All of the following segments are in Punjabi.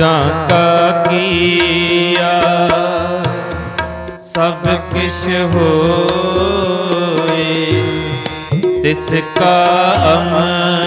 ਜਾਂ ਕਾ ਕੀਆ ਸਭ ਕਿਛ ਹੋਏ ਤਿਸ ਕਾ ਅਮਰ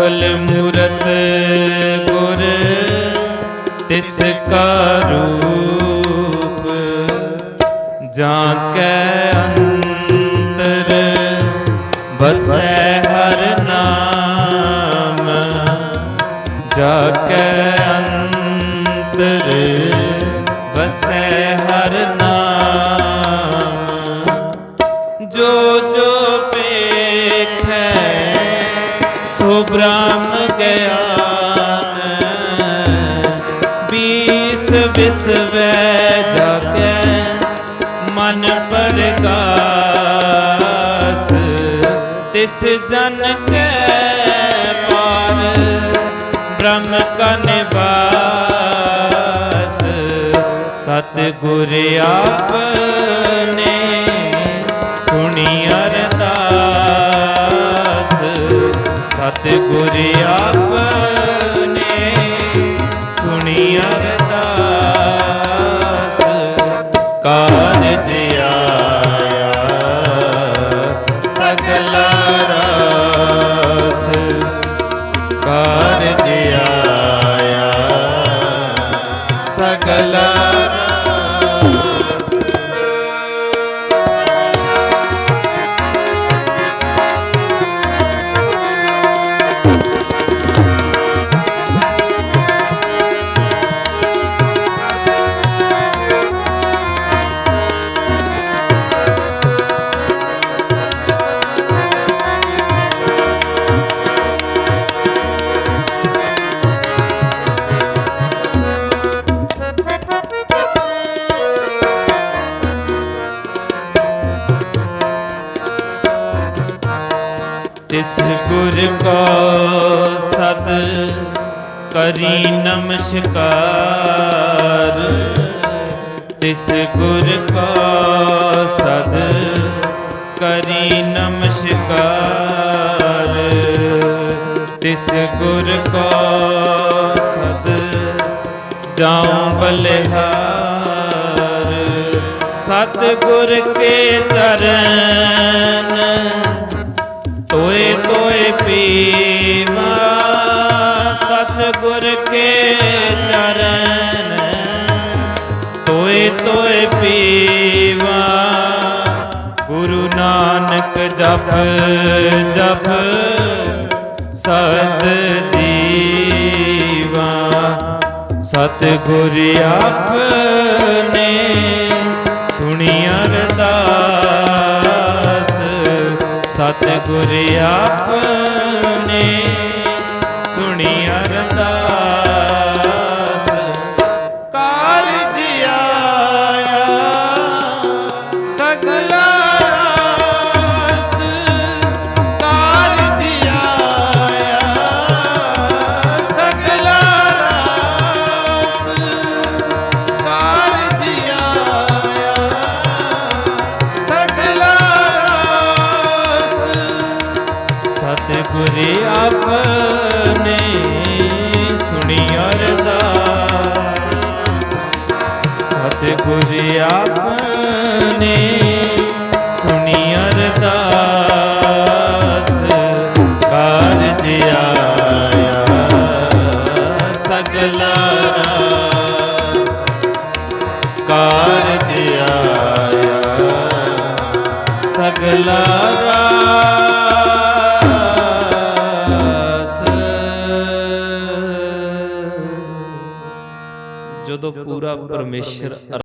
ਸਫਲ ਮੂਰਤ ਗੁਰ, ਤਿਸ ਕਾ ਰੂਪ ਜਾਂ ਕੈ ਅੰਤਰ, ਵਸੈ ਹਰ ਨਾਮ ਜਾ ਕੈ ਅੰਤਰ ਬੀਸ ਵਿਸਵੈ ਮਨ ਪਰਗਾਸ। ਤਿਸ ਜਨ ਕੈ ਪਾਰ ਬ੍ਰਹਮ ਕਾ ਨਿਵਾਸ। ਸਤ ਗੁਰ ਆਪਨੇ ਤਿਸ ਗੁਰ ਕੋ ਸਤ ਕਰੀ ਨਮਸਕਾਰ। ਤਿਸ ਗੁਰ ਕੋ ਸਦ ਕਰੀ ਨਮਸਕਾਰ। ਤਿਸ ਗੁਰ ਕੋ ਸਦ ਜਾਉ ਬਲਿਹਾਰ। ਸਤ ਗੁਰ ਕੇ ਚਰਨ ਤੋਏ ਪੀਵਾ। ਗੁਰੂ ਨਾਨਕ ਜਪ ਜਪ ਸਤ ਜੀਵਾ। ਸਤਿਗੁਰ ਆਪਨੇ ਸੁਣੀ ਅਰਦਾਸ। ਸਤਿਗੁਰ ਆਪਨੇ ਸੁਣੀ ਸਤਿਗੁਰ ਆਪਨੇ ਸੁਣੀ ਅਰਦਾਸ ਜਦੋਂ ਪੂਰਾ ਪਰਮੇਸ਼ਰ